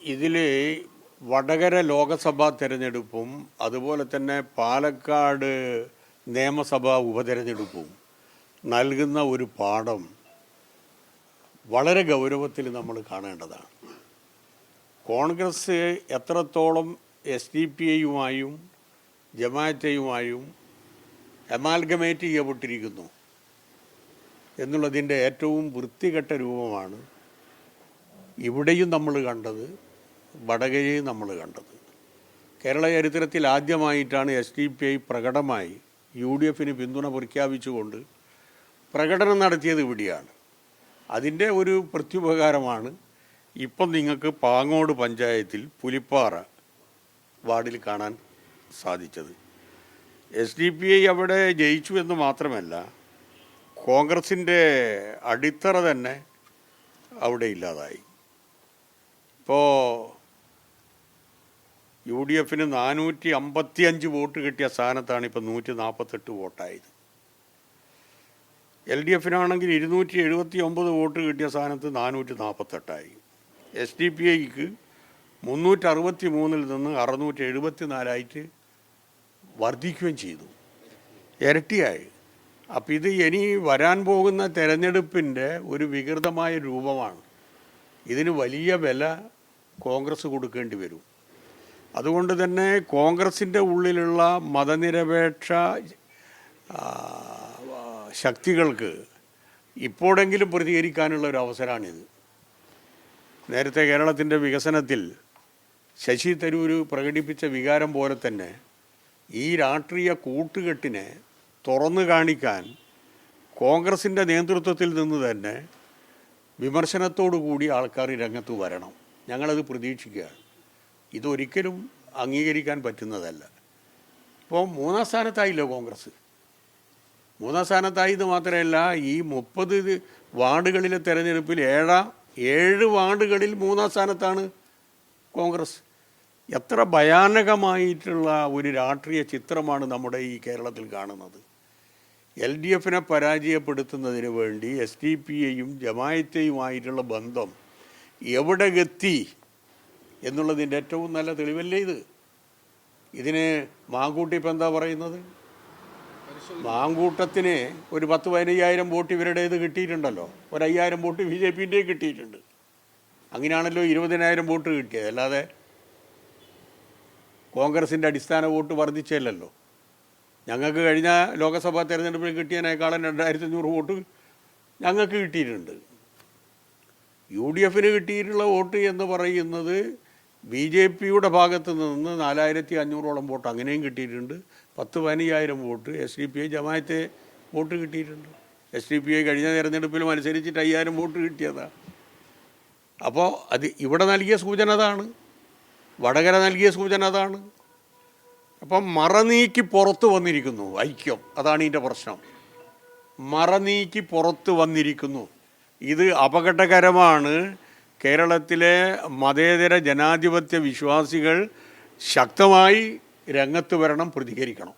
ഇതിൽ വടകര ലോകസഭാ തിരഞ്ഞെടുപ്പും അതുപോലെ തന്നെ പാലക്കാട് നിയമസഭാ ഉപതെരഞ്ഞെടുപ്പും നൽകുന്ന ഒരു പാഠം വളരെ ഗൗരവത്തിൽ നമ്മൾ കാണേണ്ടതാണ്. കോൺഗ്രസ് എത്രത്തോളം എസ് ഡി പി ഐയുമായും ജമാഅത്തെയുമായും എമാൽഗമേറ്റ് ചെയ്യപ്പെട്ടിരിക്കുന്നു എന്നുള്ളതിന്റെ ഏറ്റവും വൃത്തികെട്ട രൂപമാണ് ഇവിടെയും നമ്മൾ കണ്ടത്. വടകരയും നമ്മൾ കണ്ടത്. കേരള ചരിത്രത്തിൽ ആദ്യമായിട്ടാണ് എസ് ഡി പി ഐ പ്രകടമായി യു ഡി എഫിന് പിന്തുണ പ്രഖ്യാപിച്ചുകൊണ്ട് പ്രകടനം നടത്തിയത് ഇവിടെയാണ്. അതിന്റെ ഒരു പ്രത്യുപകാരമാണ് ഇപ്പം നിങ്ങൾക്ക് പാങ്ങോട് പഞ്ചായത്തിൽ പുലിപ്പാറ വാർഡിൽ കാണാൻ സാധിച്ചത്. എസ് ഡി പി ഐ അവിടെ ജയിച്ചു എന്ന് മാത്രമല്ല കോൺഗ്രസിന്റെ അടിത്തറ തന്നെ അവിടെ ഇല്ലാതായി. ഇപ്പോൾ ഡി എഫിന് നാനൂറ്റി അമ്പത്തി അഞ്ച് വോട്ട് കിട്ടിയ സ്ഥാനത്താണ് ഇപ്പോൾ നൂറ്റി നാൽപ്പത്തെട്ട് വോട്ടായത്. എൽ ഡി എഫിനാണെങ്കിൽ ഇരുന്നൂറ്റി എഴുപത്തി ഒമ്പത് വോട്ട് കിട്ടിയ സ്ഥാനത്ത് നാനൂറ്റി നാൽപ്പത്തെട്ടായി എസ് ഡി പി ഐക്ക് മുന്നൂറ്റി അറുപത്തി മൂന്നിൽ നിന്ന് അറുന്നൂറ്റി എഴുപത്തി നാലായിട്ട് വർദ്ധിക്കുകയും ചെയ്തു. ഇരട്ടിയായി. അപ്പം ഇത് ഇനി വരാൻ പോകുന്ന തെരഞ്ഞെടുപ്പിന്റെ ഒരു വികൃതമായ രൂപമാണ്. ഇതിന് വലിയ വില കോൺഗ്രസ് കൊടുക്കേണ്ടി വരും. അതുകൊണ്ട് തന്നെ കോൺഗ്രസിന്റെ ഉള്ളിലുള്ള മതനിരപേക്ഷ ശക്തികൾക്ക് ഇപ്പോഴെങ്കിലും പ്രതികരിക്കാനുള്ള ഒരു അവസരമാണിത്. നേരത്തെ കേരളത്തിന്റെ വികസനത്തിൽ ശശി തരൂർ പ്രകടിപ്പിച്ച വികാരം പോലെ തന്നെ ഈ രാഷ്ട്രീയ കൂട്ടുകെട്ടിനെ തുറന്നു കാണിക്കാൻ കോൺഗ്രസിന്റെ നേതൃത്വത്തിൽ നിന്ന് തന്നെ വിമർശനത്തോടു കൂടി ആൾക്കാർ രംഗത്ത് വരണം. ഞങ്ങളത് പ്രതീക്ഷിക്കുകയാണ്. ഇതൊരിക്കലും അംഗീകരിക്കാൻ പറ്റുന്നതല്ല. ഇപ്പോൾ മൂന്നാം സ്ഥാനത്തായില്ലോ കോൺഗ്രസ്? മൂന്നാം സ്ഥാനത്തായത് മാത്രമല്ല ഈ മുപ്പത് വാർഡുകളിലെ തെരഞ്ഞെടുപ്പിൽ ഏഴാം ഏഴ് വാർഡുകളിൽ മൂന്നാം സ്ഥാനത്താണ് കോൺഗ്രസ്. എത്ര ഭയാനകമായിട്ടുള്ള ഒരു രാഷ്ട്രീയ ചിത്രമാണ് നമ്മുടെ ഈ കേരളത്തിൽ കാണുന്നത്. എൽ ഡി എഫിനെ പരാജയപ്പെടുത്തുന്നതിന് വേണ്ടി എസ് ഡി പി എയും ജമായത്തെയുമായിട്ടുള്ള ബന്ധം എവിടെ എത്തി എന്നുള്ളതിന്റെ ഏറ്റവും നല്ല തെളിവല്ലേ ഇത്? ഇതിന് മാങ്കൂട്ടി ഇപ്പം എന്താ പറയുന്നത്? മാങ്കൂട്ടത്തിന് ഒരു പത്ത് പതിനയ്യായിരം വോട്ട് ഇവരുടേത് കിട്ടിയിട്ടുണ്ടല്ലോ. ഒരു അയ്യായിരം വോട്ട് ബി ജെ പിന്റെ കിട്ടിയിട്ടുണ്ട്. അങ്ങനെയാണല്ലോ ഇരുപതിനായിരം വോട്ട് കിട്ടിയത്. അല്ലാതെ കോൺഗ്രസിന്റെ അടിസ്ഥാന വോട്ട് വർദ്ധിച്ചല്ലോ ഞങ്ങൾക്ക് കഴിഞ്ഞ ലോക്സഭാ തെരഞ്ഞെടുപ്പിൽ കിട്ടിയതിനേക്കാളും രണ്ടായിരത്തി അഞ്ഞൂറ് വോട്ട് ഞങ്ങൾക്ക് കിട്ടിയിട്ടുണ്ട്. യു ഡി എഫിന് കിട്ടിയിട്ടുള്ള വോട്ട് എന്ന് പറയുന്നത് ബി ജെ പിയുടെ ഭാഗത്ത് നിന്ന് നാലായിരത്തി അഞ്ഞൂറോളം വോട്ട് അങ്ങനെയും കിട്ടിയിട്ടുണ്ട്. പത്ത് പതിനയ്യായിരം vote S D P I Jamaat-e vote കിട്ടിയിട്ടുണ്ട്. എസ് ഡി പി ഐ കഴിഞ്ഞ തെരഞ്ഞെടുപ്പിൽ മത്സരിച്ചിട്ട് അയ്യായിരം വോട്ട് കിട്ടിയതാണ് അപ്പോൾ അത് ഇവിടെ നൽകിയ സൂചന അതാണ്. വടകര നൽകിയ സൂചന അതാണ്. അപ്പം മറനീക്കി പുറത്ത് വന്നിരിക്കുന്നു ഐക്യം. അതാണ് ഇതിന്റെ പ്രശ്നം. മറനീക്കി പുറത്ത് വന്നിരിക്കുന്നു. ഇത് അപകടകരമാണ്. കേരളത്തിലെ മതേതര ജനാധിപത്യ വിശ്വാസികൾ ശക്തമായി രംഗത്ത് വരണം പ്രതികരിക്കണം.